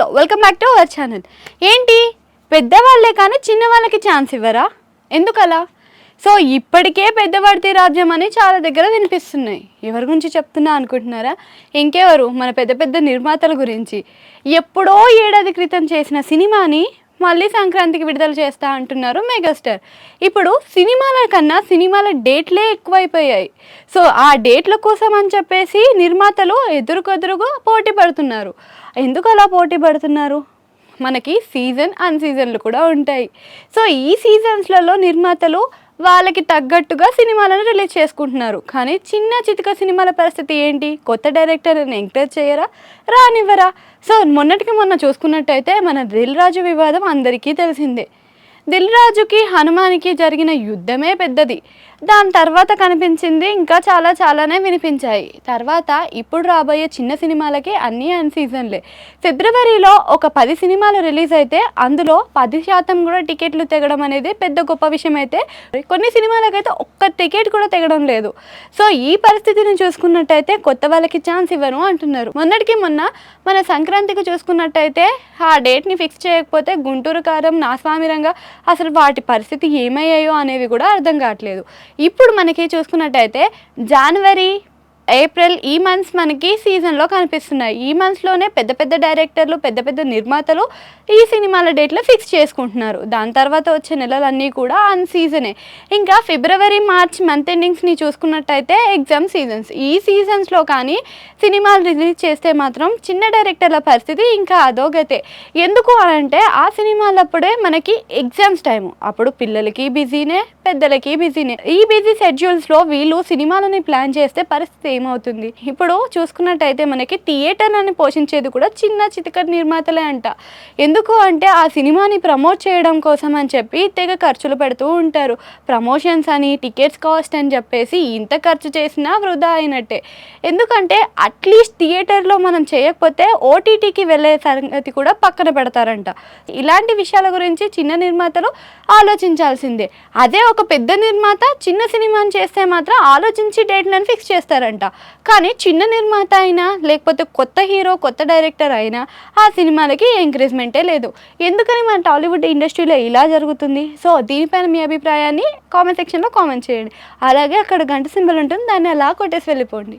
Hello welcome back to our channel ఏంటి? పెద్దవాళ్ళే కానీ చిన్న వాళ్ళకి ఛాన్స్ ఇవ్వరా? ఎందుకలా? సో ఇప్పటికే పెద్దవాడితే రాజ్యం అని చాలా దగ్గర వినిపిస్తున్నాయి. ఎవరి గురించి చెప్తున్నా అనుకుంటున్నారా? ఇంకెవరు? మన పెద్ద పెద్ద నిర్మాతల గురించి. ఎప్పుడో ఏడాది క్రితం చేసిన సినిమాని మళ్ళీ సంక్రాంతికి విడుదల చేస్తా అంటున్నారు మెగాస్టార్. ఇప్పుడు సినిమాల కన్నా సినిమాల డేట్లే ఎక్కువైపోయాయి. సో ఆ డేట్ల కోసం అని చెప్పేసి నిర్మాతలు ఎదురుకొదురుగా పోటీ పడుతున్నారు. ఎందుకు అలా పోటీ పడుతున్నారు? మనకి సీజన్ అన్ సీజన్లు కూడా ఉంటాయి. సో ఈ సీజన్స్లలో నిర్మాతలు వాళ్ళకి తగ్గట్టుగా సినిమాలను రిలీజ్ చేసుకుంటున్నారు. కానీ చిన్న చితక సినిమాల పరిస్థితి ఏంటి? కొత్త డైరెక్టర్ని ఎంకరేజ్ చేయరా? రానివ్వరా? సో మొన్నటికి మొన్న చూసుకున్నట్టయితే మన దిల్ రాజు వివాదం అందరికీ తెలిసిందే. రాజుకి హనుమానికి జరిగిన యుద్ధమే పెద్దది. దాని తర్వాత కనిపించింది ఇంకా చాలా చాలానే వినిపించాయి. తర్వాత ఇప్పుడు రాబోయే చిన్న సినిమాలకి అన్నీ అన్ సీజన్లే. ఫిబ్రవరిలో ఒక పది సినిమాలు రిలీజ్ అయితే అందులో పది శాతం కూడా టికెట్లు తెగడం అనేది పెద్ద గొప్ప విషయం అయితే కొన్ని సినిమాలకైతే ఒక్క టికెట్ కూడా తెగడం లేదు. సో ఈ పరిస్థితిని చూసుకున్నట్టయితే కొత్త వాళ్ళకి ఛాన్స్ ఇవ్వను అంటున్నారు. మొన్నటికి మొన్న మన సంక్రాంతికి చూసుకున్నట్టయితే ఆ డేట్ని ఫిక్స్ చేయకపోతే గుంటూరు కారం నాస్వామిరంగా అసలు వాటి పరిస్థితి ఏమయ్యాయో అనేవి కూడా అర్థం కావట్లేదు. ఇప్పుడు మనకి చూసుకున్నట్టయితే జనవరి ఏప్రిల్ ఈ మంత్స్ మనకి సీజన్లో కనిపిస్తున్నాయి. ఈ మంత్స్లోనే పెద్ద పెద్ద డైరెక్టర్లు పెద్ద పెద్ద నిర్మాతలు ఈ సినిమాల డేట్లు ఫిక్స్ చేసుకుంటున్నారు. దాని తర్వాత వచ్చే నెలలన్నీ కూడా అన్ సీజనే. ఇంకా ఫిబ్రవరి మార్చ్ మంత్ ఎండింగ్స్ని చూసుకున్నట్టయితే ఎగ్జామ్ సీజన్స్. ఈ సీజన్స్లో కానీ సినిమాలు రిలీజ్ చేస్తే మాత్రం చిన్న డైరెక్టర్ల పరిస్థితి ఇంకా అదోగతే ఎందుకు అని అంటే ఆ సినిమాలప్పుడే మనకి ఎగ్జామ్స్ టైము. అప్పుడు పిల్లలకి బిజీనే పెద్దలకి బిజీనే ఈ బిజీ షెడ్యూల్స్లో వీళ్ళు సినిమాలని ప్లాన్ చేస్తే పరిస్థితి ఏమవుతుంది? ఇప్పుడు చూసుకున్నట్టయితే మనకి థియేటర్ అని పోషించేది కూడా చిన్న చితక నిర్మాతలే అంట. ఎందుకు అంటే ఆ సినిమాని ప్రమోట్ చేయడం కోసం అని చెప్పి తెగ ఖర్చులు పెడుతూ ఉంటారు. ప్రమోషన్స్ అని టికెట్స్ కాస్ట్ అని చెప్పేసి ఇంత ఖర్చు చేసినా వృధా అయినట్టే. ఎందుకంటే అట్లీస్ట్ థియేటర్లో మనం చేయకపోతే ఓటీటీకి వెళ్ళే సంగతి కూడా పక్కన పెడతారంట. ఇలాంటి విషయాల గురించి చిన్న నిర్మాతలు ఆలోచించాల్సిందే. అదే ఒక పెద్ద నిర్మాత చిన్న సినిమాని చేస్తే మాత్రం ఆలోచించి డేట్లను ఫిక్స్ చేస్తారంట. కానీ చిన్న నిర్మాత అయినా లేకపోతే కొత్త హీరో కొత్త డైరెక్టర్ అయినా ఆ సినిమాలకి ఎంకరేజ్మెంటే లేదు. ఎందుకని మన టాలీవుడ్ ఇండస్ట్రీలో ఇలా జరుగుతుంది? సో దీనిపైన మీ అభిప్రాయాన్ని కామెంట్ సెక్షన్లో కామెంట్ చేయండి. అలాగే అక్కడ గంట సింబల్ ఉంటుంది దాన్ని అలా కొట్టేసి వెళ్ళిపోండి.